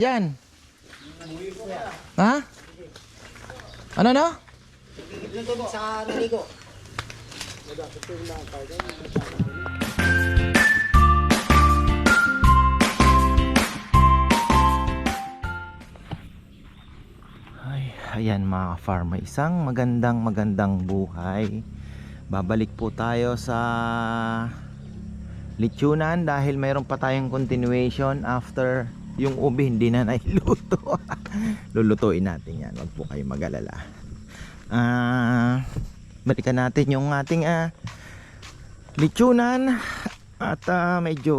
Yan. Ha? Ano no? sa naligo. Ay, ayan mga farmer, isang magandang magandang buhay. Babalik po tayo sa Lechonan dahil mayroon pa tayong continuation after yung ubi hindi na nailuto. Lulutuin natin yan, wag po kayo mag-alala. Ah, balikan natin yung ating ah, Lechonan at ah, medyo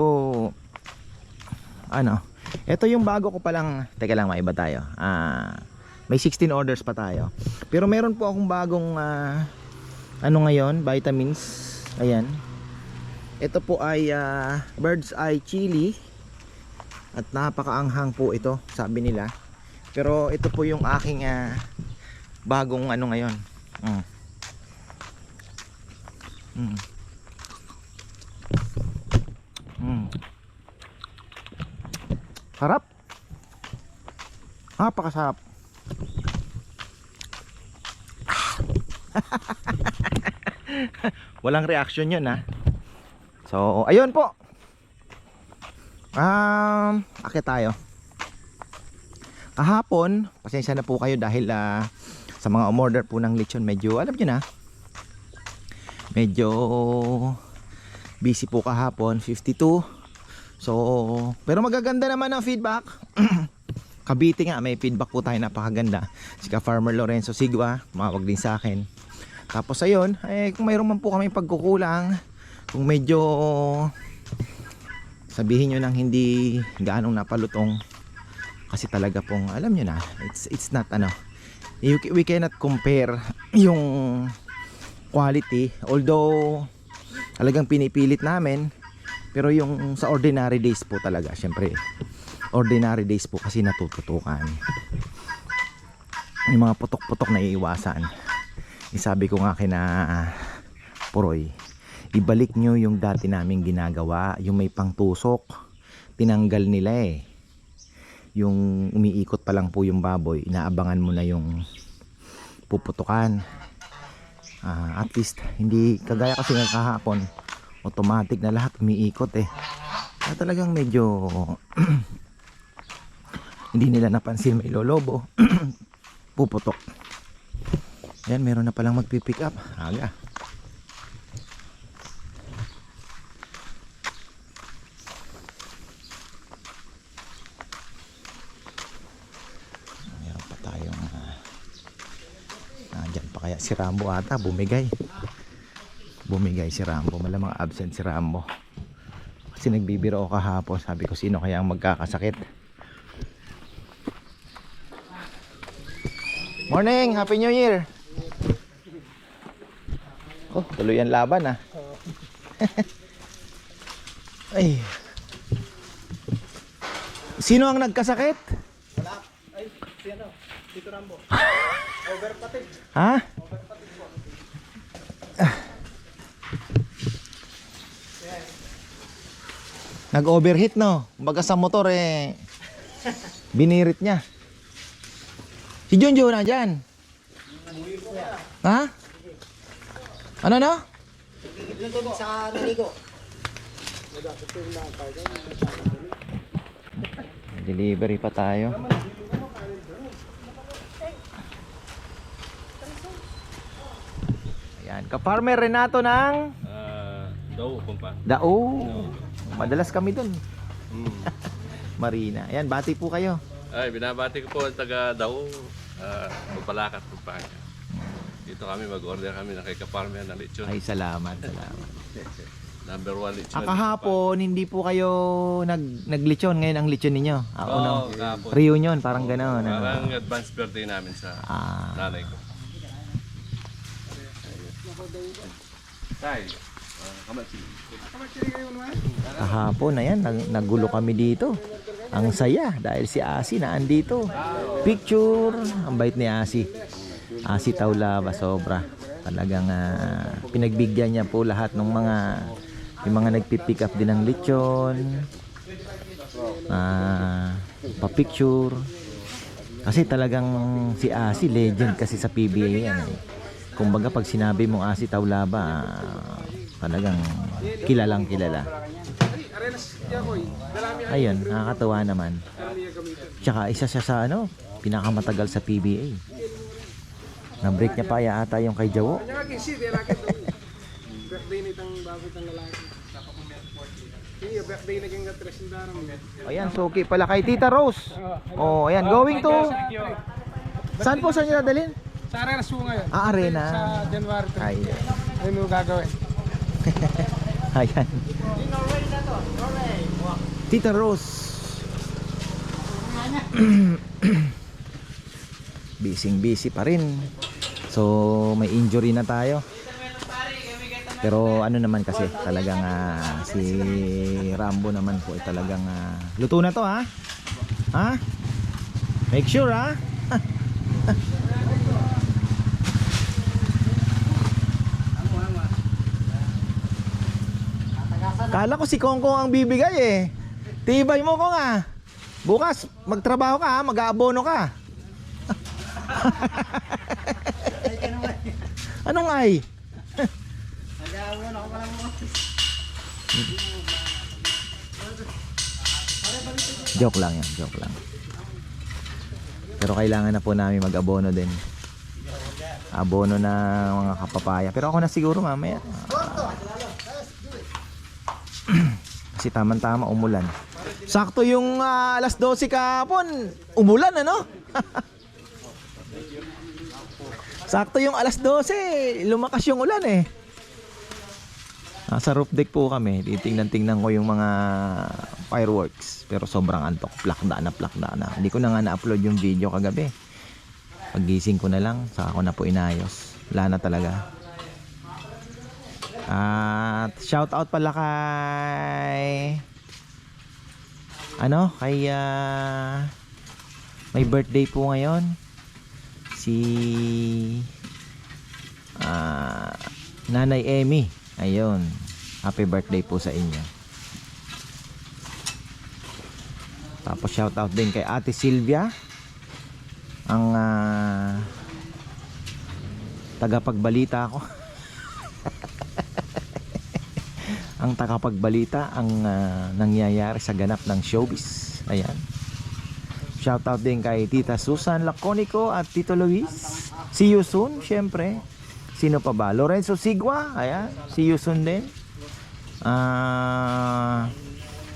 ano, ito yung bago ko palang, teka lang maiba tayo. Ah, may 16 orders pa tayo. Pero meron po akong bagong ah, ano ngayon, vitamins. Ayan. Ito po ay ah, bird's eye chili. At napakaanghang po ito, sabi nila. Pero ito po yung aking ah, bagong ano ngayon. Mm. Mm. Mm. Sarap. Napakasarap. Walang reaction yun ha. So, ayun po. Um, akit tayo. Kahapon, pasensya na po kayo dahil ah, sa mga umorder po ng lechon, medyo, alam nyo na, medyo busy po kahapon, 52. So, pero magaganda naman ang feedback. Cavite nga, may feedback po tayo napakaganda. Si ka Farmer Lorenzo Sigwa, mawag din sa akin. Tapos ayun, eh, kung mayroon man po kami pagkukulang, kung medyo sabihin nyo nang hindi gaanong napalutong. Kasi talaga pong alam nyo na it's, it's not ano you, we cannot compare yung quality. Although talagang pinipilit namin pero yung sa ordinary days po talaga syempre ordinary days po kasi natututukan. Yung mga putok-putok na iiwasan. Isabi ko nga kina Puroy ibalik nyo yung dati naming ginagawa yung may pangtusok. Tinanggal nila eh. Yung umiikot pa lang po yung baboy inaabangan mo na yung puputukan. Ah, at least hindi kagaya kasi ng kahapon automatic na lahat umiikot eh. Kaya talagang medyo hindi nila napansin may lolobo puputok. Yan meron na palang magpipick up. Aga meron pa tayong uh, nandyan pa kaya si Rambo ata bumigay bumigay si Rambo malamang absent si Rambo kasi nagbibiro ako kahapon sabi ko sino kaya ang magkakasakit morning happy new year oh tuloy ang laban ah ay sino ang nagkasakit Wala. Ay, si ano? Dito Rambo. Overpatig. Ha? Nag-overheat no. Baga sa motor eh binirit niya. Si Junjo na dyan. Ha? Ano no? Dito sa naligo. Delivery pa tayo. Ayan, ka-farmer Renato ng Ah, daw kumpa. Dao. Madalas kami dun. Mm. Marina. Ayan, bati po kayo. Ay, binabati ko po ang taga daw. Uh, Pagpalakat po pa. Dito kami mag-order kami ng kay Kaparmer ng lechon. Ay, salamat, salamat. Number one lechon. Ah, kahapon, hindi po kayo nag naglechon. Ngayon ang lechon ninyo. Ah, Oo, kahapon. Reunion, parang gano'n. Ano? Parang advance birthday namin sa Ah, nanay ko. Tay, uh, kahapon, ayan, nag nagulo kami dito. Ang saya dahil si Asi na andito. Picture, ang bait ni Asi. Asi Taulava, sobra. Talagang ah, pinagbigyan niya po lahat ng mga yung mga nagpipick up din ng lechon. Ah, pa-picture. Kasi talagang si Asi legend kasi sa PBA yan. Eh. Kumbaga pag sinabi mong Asi Taulaba, ah, talagang kilalang kilala. Ayun, nakakatawa naman. Tsaka isa siya sa ano, pinakamatagal sa PBA. Na-break niya pa yata yung kay Jawo. Birthday nitang babit ng lalaki. Iya, birthday naging katres ng darang. Ayan, suki pala kay Tita Rose. Oh, ayan, going to... Saan po saan niyo dadalhin? Sa Arenas po ngayon. Ah, arena. Sa January 3. Ay, Ano mo gagawin? ayan. Tita Rose. Bising busy pa rin. So, may injury na tayo. Pero ano naman kasi talagang ah, si Rambo naman po ay talagang ah, luto na to ha. Ha? Make sure ha. Kala ko si Kongkong ang bibigay eh. Tibay mo ko nga. Bukas magtrabaho ka ha, mag-aabono ka. Anong ay? joke lang yan, joke lang. Pero kailangan na po namin mag-abono din. Abono na mga kapapaya. Pero ako na siguro mamaya. Kasi tama-tama umulan. Sakto yung ah, alas 12 kahapon, umulan ano? Sakto yung alas 12, lumakas yung ulan eh. Nasa roof deck po kami, titingnan-tingnan ko yung mga fireworks. Pero sobrang antok, plakda na plakda na. Hindi ko na nga na-upload yung video kagabi. Paggising ko na lang, saka ko na po inayos. Wala na talaga. At shout out pala kay ano kay ah, may birthday po ngayon si ah, Nanay Emmy. Ayun. Happy birthday po sa inyo. Tapos shout out din kay Ate Sylvia ang ah, tagapagbalita ko. ang tagapagbalita ang ah, nangyayari sa ganap ng showbiz. Ayan. Shout out din kay Tita Susan Laconico at Tito Luis. See you soon, syempre. Sino pa ba? Lorenzo Sigwa. Ayan. See you soon din. Ah...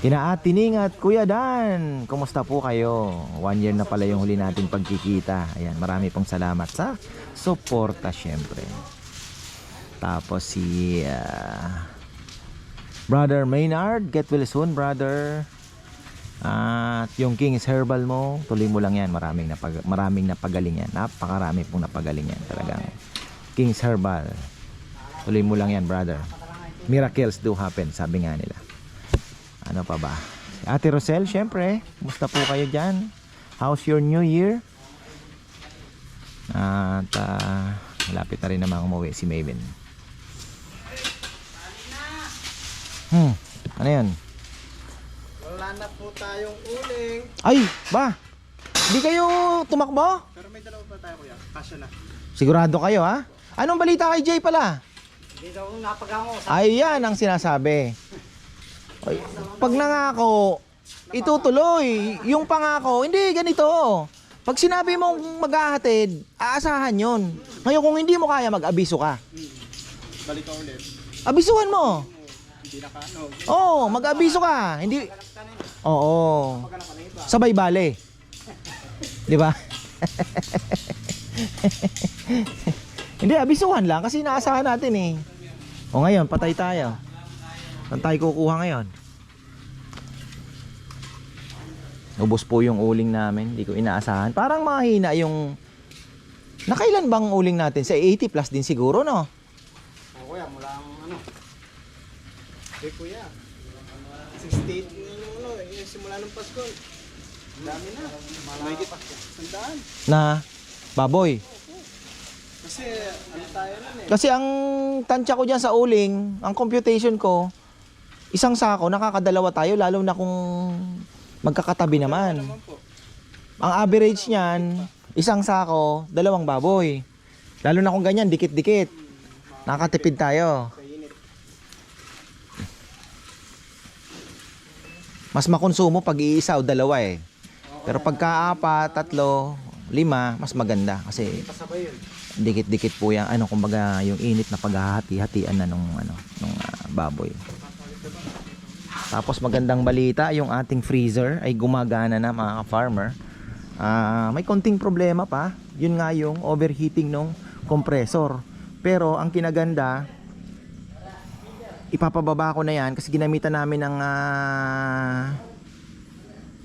Ning at Kuya Dan, kumusta po kayo? One year na pala yung huli natin pagkikita. Ayan, marami pong salamat sa suporta syempre. Tapos si ah, Brother Maynard, get well soon, brother. At yung King's Herbal mo, tuloy mo lang yan. Maraming, napag maraming napagaling yan. Napakarami pong napagaling yan. Talagang King's Herbal. Tuloy mo lang yan, brother. Miracles do happen, sabi nga nila. Ano pa ba? Ate Rosel, syempre. Kumusta po kayo dyan? How's your new year? At ah, malapit na rin naman umuwi si Maven. Hmm, ano yan? Wala na po tayong uling. Ay, ba? Hindi kayo tumakbo? Pero may dalawa pa tayo kuya. Kasya na. Sigurado kayo ha? Anong balita kay Jay pala? Hindi daw napagango. Ay, yan ang sinasabi. Ay, pag nangako, itutuloy. Yung pangako, hindi ganito. Pag sinabi mong maghahatid, aasahan yon. Ngayon kung hindi mo kaya, mag-abiso ka. Balik ka ulit. Abisuhan mo. Hindi na ka. No. Oo, mag-abiso ka. Hindi Oo. Sabay bale. 'Di ba? Hindi, abisuhan lang kasi inaasahan natin eh. O ngayon, patay tayo. Saan tayo kukuha ngayon? Ubos po yung uling namin. Hindi ko inaasahan. Parang mahina yung... Nakailan bang uling natin? Sa 80 plus din siguro, no? O kuya, mula ang ano. Hey kuya. 68 yung ano, yung simula ng Pasko. Dami na. Mahigit sandaan. Na baboy. Kasi ano tayo nun eh. Kasi ang tansya ko dyan sa uling, ang computation ko, isang sako, nakakadalawa tayo, lalo na kung Magkakatabi naman. Naman po. Ang average niyan, isang sako, dalawang baboy. Lalo na kung ganyan, dikit-dikit. Nakatipid tayo. Sa init. Mas makonsumo pag iisa o dalawa eh. Pero pagka apat, tatlo, lima, mas maganda. Kasi dikit-dikit po yan. Ano, kumbaga yung init na paghahati-hatian na nung, ano, nung ah, baboy. Tapos magandang balita, yung ating freezer ay gumagana na mga farmer. Ah, may konting problema pa. Yun nga yung overheating ng compressor. Pero ang kinaganda, ipapababa ko na yan kasi ginamitan namin ng ah,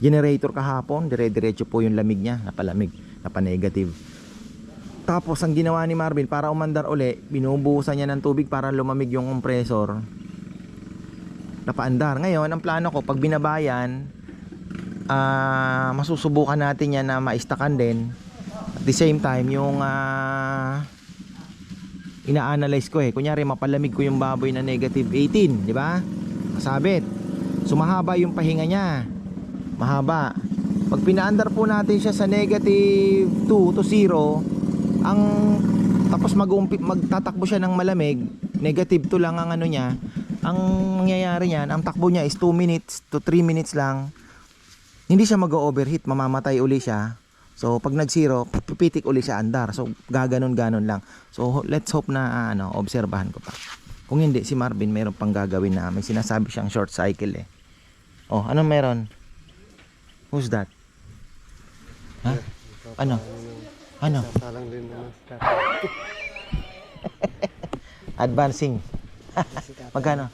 generator kahapon. Dire-diretso po yung lamig niya, napalamig, napanegative. Tapos ang ginawa ni Marvin para umandar uli, binubuhusan niya ng tubig para lumamig yung compressor. Napaandar. Ngayon, ang plano ko pag binabayan, ah masusubukan natin yan na maistakan din. At the same time, yung ah ina-analyze ko eh. Kunyari, mapalamig ko yung baboy na negative 18, di ba? Masabit. So, mahaba yung pahinga niya. Mahaba. Pag pinaandar po natin siya sa negative 2 to 0, ang tapos mag magtatakbo siya ng malamig, negative 2 lang ang ano niya. Ang mangyayari niyan, ang takbo niya is 2 minutes to 3 minutes lang. Hindi siya mag-overheat, mamamatay uli siya. So pag nag-zero, pipitik uli siya andar. So gaganon-ganon lang. So let's hope na ah, ano, obserbahan ko pa. Kung hindi si Marvin meron pang gagawin na may sinasabi siyang short cycle eh. Oh, ano meron? Who's that? Ha? Ano? Ano? Sa Advancing. Magkano?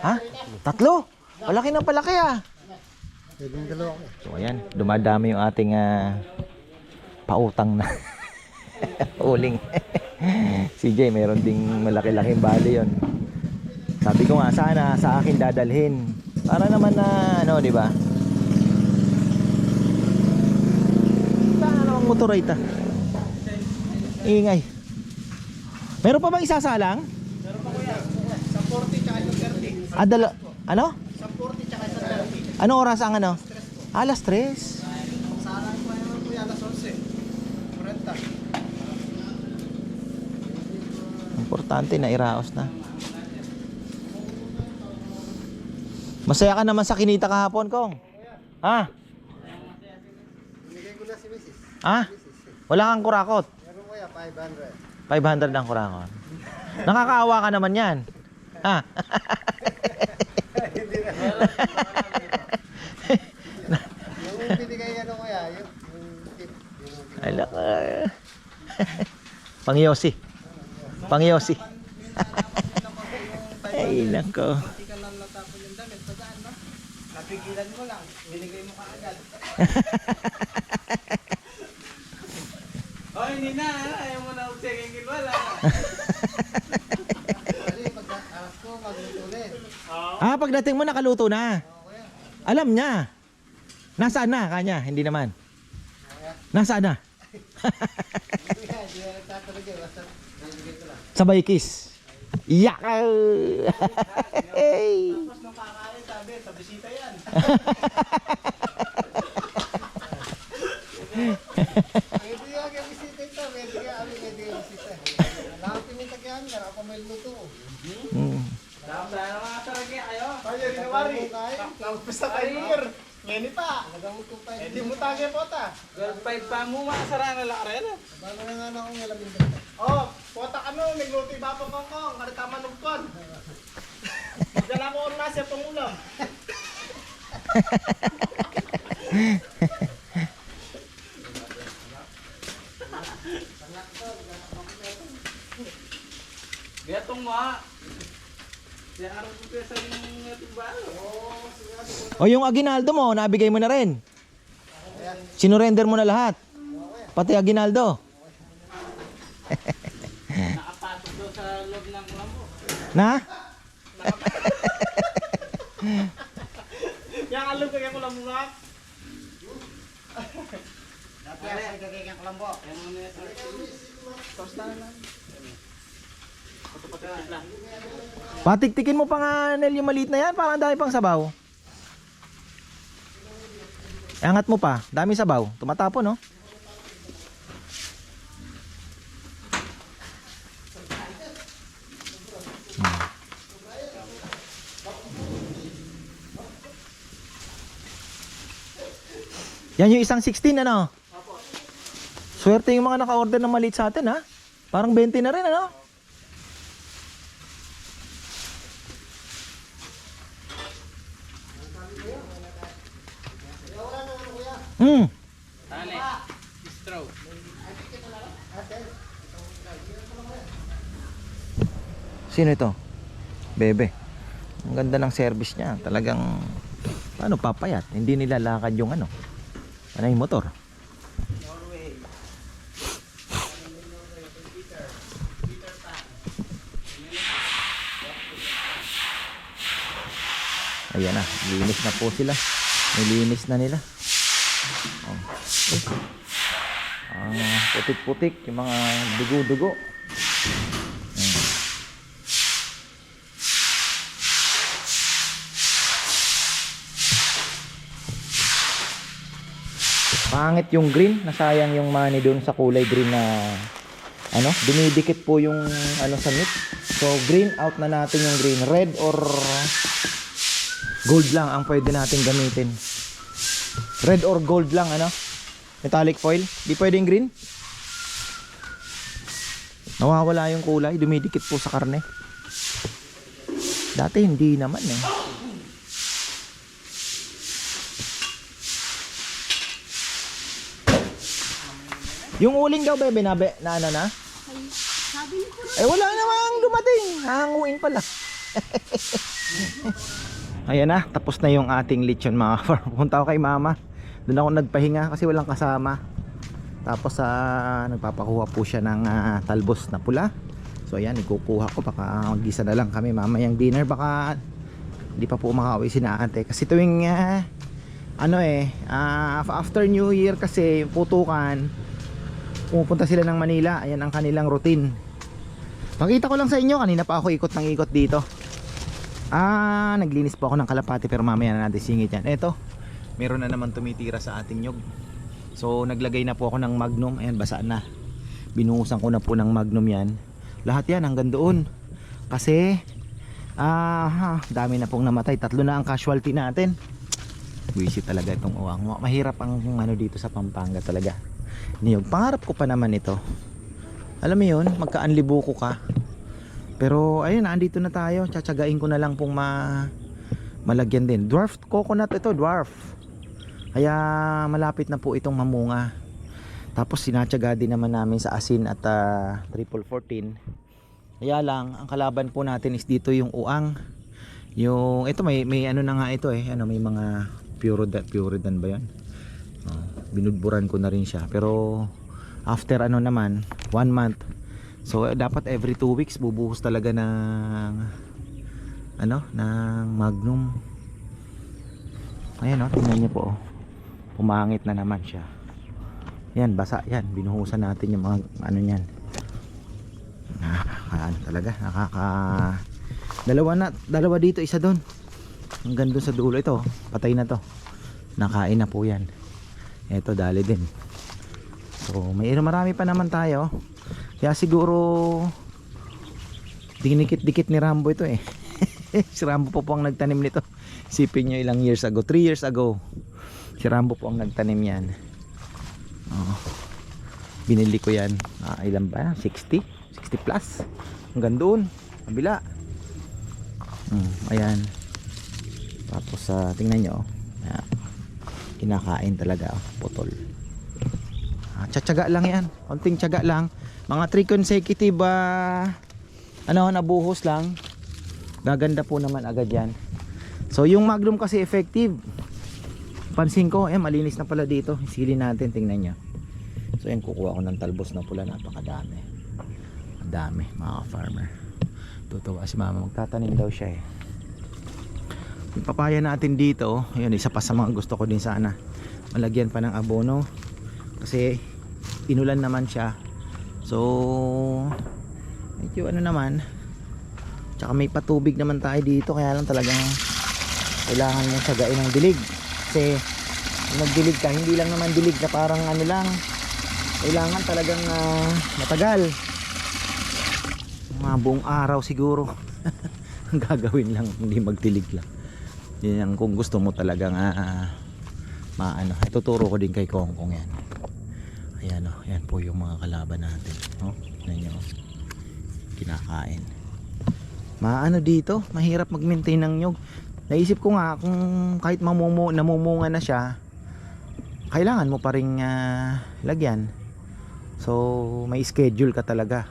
Ha? Tatlo? Malaki na palaki ah. So ayan, dumadami yung ating ah, pautang na uling. si Jay, meron ding malaki-laking bali yon. Sabi ko nga sana sa akin dadalhin. Para naman na ano, di ba? Saan namang motor ay ta? Ingay. Meron pa bang isasalang? Sa 40 tsaka yung 30. Ah, dala- ano? Sa 40 tsaka sa 30. Ano oras ang ano? Alas 3. Sana ko naman kuya alas 11. 40. Importante na iraos na. Masaya ka naman sa kinita kahapon, Kong. Ha? Binigay ko na si Mrs. Ha? Wala kang kurakot. Meron kuya 500. 500 ang kurakot. Nakakaawa ka naman yan. Ha? Yung binigay ano kuya, yung, yung tip. Yung Ala ka. Pangyosi. Pangyosi. Ay, nako. Napigilan mo lang. Binigay mo kaagad. Hoy, Nina, ayaw mo na mag-second kill wala. Kasi pag alas ko, magluto ulit. Ah, pagdating mo nakaluto na. Alam niya. Nasaan na kanya? Hindi naman. Nasaan na, hindi na nagtatalagay. Basta nalagay ko lang. Sabay kiss. Yak! Hey! Tapos nung kakain, sabi, sa bisita yan. Pwede nga kayo bisita ito. Pwede nga kami, pwede nga bisita. Alam ko yung tagyan, kaya ako may luto. Mm. Kaya rin nawari. Tapos sa timer. Ngeni pa. Nagamuto pa. Eh, di mo tagay po ta. Girl, five pa mo, makasara na lang rin. Bago na nga na akong ngalamin dito. Oh, pota ka no, nagluto yung bapa kong kong. Karita manugkon. Dala ko na siya pang ulam. Gatong mo ha. Siya araw ko kaya sa yung itong balo. O yung aginaldo mo, nabigay mo na rin. Sinurrender mo na lahat. Pati aginaldo. Nakapasok daw sa loob ng lambo. Na? Yang alam ko kaya ko lang mga. Yan mo na yung Patiktikin mo pa nga Nel yung maliit na yan para ang dami pang sabaw. Angat mo pa. Dami sabaw. Tumatapo, no? Hmm. Yan yung isang 16 ano? Swerte yung mga naka-order ng maliit sa atin ha. Parang 20 na rin ano? Sino ito? Bebe. Ang ganda ng service niya. Talagang paano papayat? Hindi nilalakad yung ano. Ano yung motor? Ayan na, linis na po sila. Nilinis na nila. Oh. Eh. Ah, putik-putik, yung mga dugo-dugo. Pangit yung green, nasayang yung money doon sa kulay green na ano, dumidikit po yung ano sa meat. So green out na natin yung green, red or gold lang ang pwede natin gamitin. Red or gold lang ano? Metallic foil, di pwedeng green. Nawawala yung kulay, dumidikit po sa karne. Dati hindi naman eh. Yung uling daw bebe na, be, na ano na? Sabi niyo po Eh wala namang dumating. Hanguin pala. Ayan na, tapos na yung ating lechon mga farm. Punta ako kay mama. Doon ako nagpahinga kasi walang kasama. Tapos sa nagpapakuha po siya ng ah, talbos na pula. So ayan, ikukuha ko baka magisa na lang kami mamayang dinner baka hindi pa po makauwi si ate kasi tuwing ah, ano eh ah, after New Year kasi putukan pumupunta sila ng Manila ayan ang kanilang routine Pakita ko lang sa inyo, kanina pa ako ikot ng ikot dito. Ah, naglinis po ako ng kalapati pero mamaya na natin singit yan. Eto, meron na naman tumitira sa ating nyog. So, naglagay na po ako ng magnum. Ayan, basa na. Binuhusan ko na po ng magnum yan. Lahat yan hanggang doon. Kasi, ah, dami na pong namatay. Tatlo na ang casualty natin. Wisit talaga itong uwang. Mahirap ang ano dito sa Pampanga talaga. Niyog, pangarap ko pa naman ito alam mo yun, magkaanlibuko ka. Pero ayun, andito na tayo. Tsatsagain ko na lang pong ma malagyan din. Dwarf coconut ito, dwarf. Kaya malapit na po itong mamunga. Tapos sinatsaga din naman namin sa asin at ah, triple 14. Kaya lang, ang kalaban po natin is dito yung uang. Yung, ito may, may ano na nga ito eh. Ano, may mga puridan, puridan ba yan? Oh, binudburan ko na rin siya. Pero after ano naman one month. So eh, dapat every two weeks bubuhos talaga ng ano ng magnum. Ayan o tingnan nyo po oh. pumangit na naman siya. Yan basa yan. Binuhusan natin yung mga ano yan nakaka ano talaga nakaka dalawa na dalawa dito isa doon hanggang doon sa dulo ito patay na to. Nakain na po yan eto dali din So, may marami pa naman tayo. Kaya siguro dinikit-dikit ni Rambo ito eh. si Rambo po po ang nagtanim nito. Sipin nyo ilang years ago. 3 years ago. Si Rambo po ang nagtanim yan. Oh. Binili ko yan. Ah, ilan ba? 60? 60 plus. Hanggang doon. Kabila. Hmm, ayan. Tapos uh, tingnan nyo. Ayan. Kinakain talaga. Oh, putol. Ah, Tsatsaga lang yan. Konting tsaga lang. Mga 3 consecutive ah, ano, nabuhos lang. Gaganda po naman agad yan. So yung Magnum kasi effective. Pansin ko, eh malinis na pala dito. Sili natin, tingnan nyo. So yan, kukuha ko ng talbos na pula. Napakadami. Ang dami, mga farmer. Tutuwa si mama. Magtatanim daw siya eh. Yung papaya natin dito, yun, isa pa sa mga gusto ko din sana. Malagyan pa ng abono kasi inulan naman siya so medyo ano naman tsaka may patubig naman tayo dito kaya lang talagang kailangan mo sagain ng dilig kasi Yung nagdilig ka, hindi lang naman dilig na parang ano lang. Kailangan talagang ah, matagal. Mga buong araw siguro. Ang gagawin lang, hindi magdilig lang. Yan ang kung gusto mo talagang ah, maano. Ituturo ko din kay Kongkong yan. Ayan o, yan po yung mga kalaban natin. Oh, yan nyo. Kinakain. Maano dito, mahirap mag-maintain ng nyog. Naisip ko nga kung kahit mamumu, namumunga na siya, kailangan mo pa rin ah, lagyan. So, may schedule ka talaga.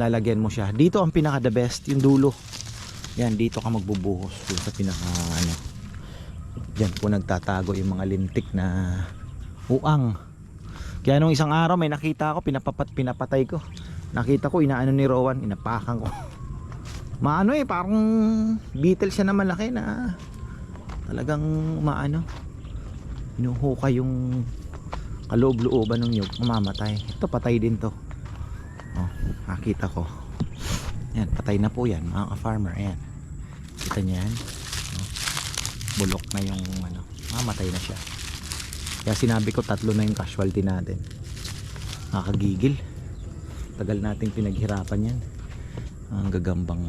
Lalagyan mo siya. Dito ang pinaka the best, yung dulo. Yan, dito ka magbubuhos. Dun sa pinaka ano. Diyan po nagtatago yung mga lintik na uang. Kaya nung isang araw may nakita ako, pinapapat, pinapatay ko. Nakita ko, inaano ni Rowan, inapakan ko. Maano eh, parang beetle siya na malaki na talagang maano. Inuhuka yung kaloob-looban ng nyug, mamamatay. Ito, patay din to. Oh, nakita ko. Yan, patay na po yan, mga ka-farmer. Ayan. Kita niyo yan? Bulok na yung ano, mamatay na siya. Kaya sinabi ko tatlo na yung casualty natin. Nakakagigil. Tagal nating pinaghirapan yan. Ang gagambang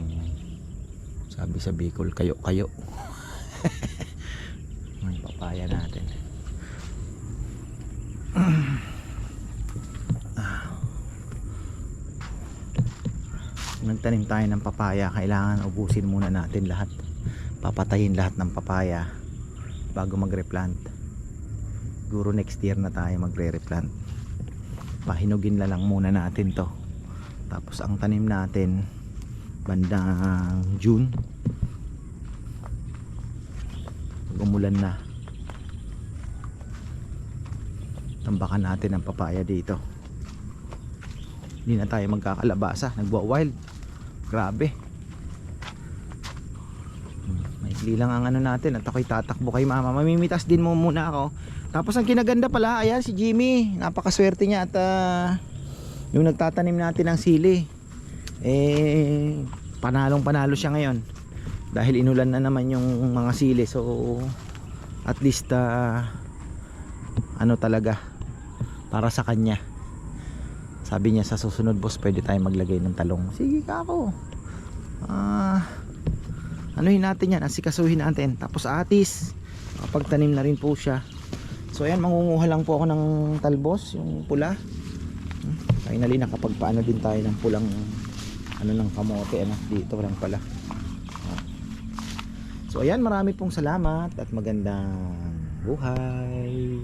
sabi sa Bicol, kayo kayo. Ang papaya natin. Kung nagtanim tayo ng papaya, kailangan ubusin muna natin lahat. Papatayin lahat ng papaya bago magre-plant. Siguro next year na tayo magre-replant. Pahinugin na lang muna natin to. Tapos ang tanim natin bandang June. Umulan na. Tambakan natin ang papaya dito. Hindi na tayo magkakalabasa. Nagwa-wild. Grabe. Maikli lang ang ano natin at ako'y tatakbo kay mama. Mamimitas din mo muna ako. Tapos ang kinaganda pala, ayan si Jimmy. Napakaswerte niya at ah, yung nagtatanim natin ng sili. Eh, panalong panalo siya ngayon. Dahil inulan na naman yung mga sili. So, at least ah, ano talaga para sa kanya. Sabi niya sa susunod boss pwede tayo maglagay ng talong. Sige ka ako. Ah, anuhin natin yan, asikasuhin natin. Tapos atis, pagtanim na rin po siya. So ayan, mangunguha lang po ako ng talbos, yung pula. Finally, nakapagpaano din tayo ng pulang ano ng kamote. Ano, dito lang pala. So ayan, marami pong salamat at magandang buhay.